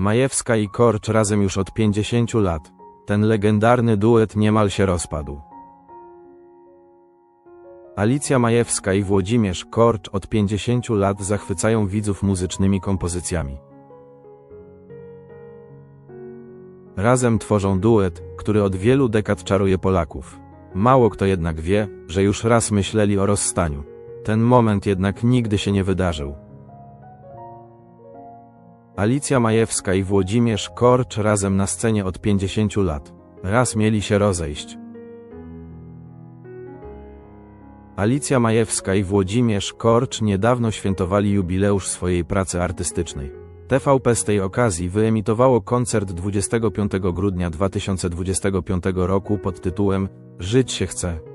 Majewska i Korcz razem już od 50 lat. Ten legendarny duet niemal się rozpadł. Alicja Majewska i Włodzimierz Korcz od 50 lat zachwycają widzów muzycznymi kompozycjami. Razem tworzą duet, który od wielu dekad czaruje Polaków. Mało kto jednak wie, że już raz myśleli o rozstaniu. Ten moment jednak nigdy się nie wydarzył. Alicja Majewska i Włodzimierz Korcz razem na scenie od 50 lat. Raz mieli się rozejść. Alicja Majewska i Włodzimierz Korcz niedawno świętowali jubileusz swojej pracy artystycznej. TVP z tej okazji wyemitowało koncert 25 grudnia 2025 roku pod tytułem Żyć się chce.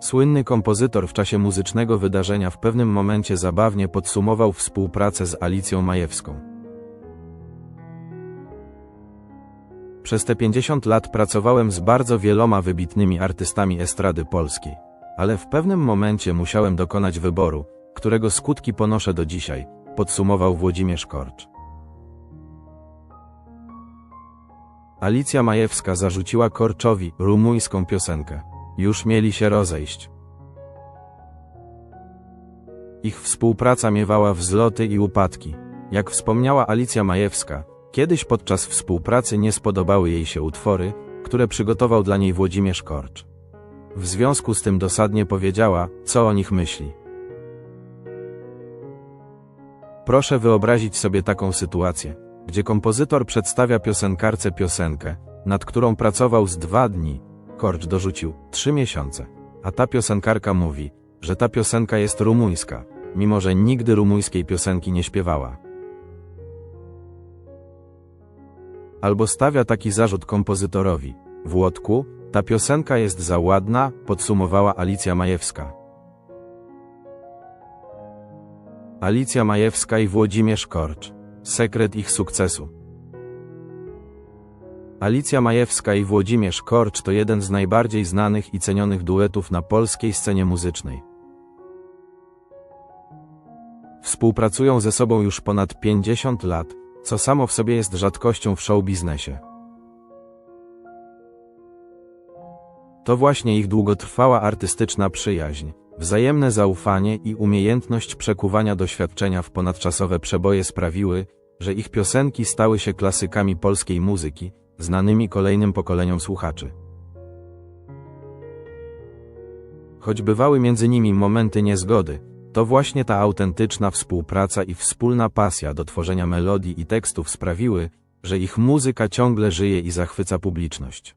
Słynny kompozytor w czasie muzycznego wydarzenia w pewnym momencie zabawnie podsumował współpracę z Alicją Majewską. Przez te 50 lat pracowałem z bardzo wieloma wybitnymi artystami estrady polskiej, ale w pewnym momencie musiałem dokonać wyboru, którego skutki ponoszę do dzisiaj, podsumował Włodzimierz Korcz. Alicja Majewska zarzuciła Korczowi rumuńską piosenkę. Już mieli się rozejść. Ich współpraca miewała wzloty i upadki. Jak wspomniała Alicja Majewska, kiedyś podczas współpracy nie spodobały jej się utwory, które przygotował dla niej Włodzimierz Korcz. W związku z tym dosadnie powiedziała, co o nich myśli. Proszę wyobrazić sobie taką sytuację, gdzie kompozytor przedstawia piosenkarce piosenkę, nad którą pracował z dwa dni, Korcz dorzucił trzy miesiące, a ta piosenkarka mówi, że ta piosenka jest rumuńska, mimo że nigdy rumuńskiej piosenki nie śpiewała. Albo stawia taki zarzut kompozytorowi, Włodku, ta piosenka jest za ładna, podsumowała Alicja Majewska. Alicja Majewska i Włodzimierz Korcz. Sekret ich sukcesu. Alicja Majewska i Włodzimierz Korcz to jeden z najbardziej znanych i cenionych duetów na polskiej scenie muzycznej. Współpracują ze sobą już ponad 50 lat, co samo w sobie jest rzadkością w show biznesie. To właśnie ich długotrwała artystyczna przyjaźń, wzajemne zaufanie i umiejętność przekuwania doświadczenia w ponadczasowe przeboje sprawiły, że ich piosenki stały się klasykami polskiej muzyki, znanymi kolejnym pokoleniom słuchaczy. Choć bywały między nimi momenty niezgody, to właśnie ta autentyczna współpraca i wspólna pasja do tworzenia melodii i tekstów sprawiły, że ich muzyka ciągle żyje i zachwyca publiczność.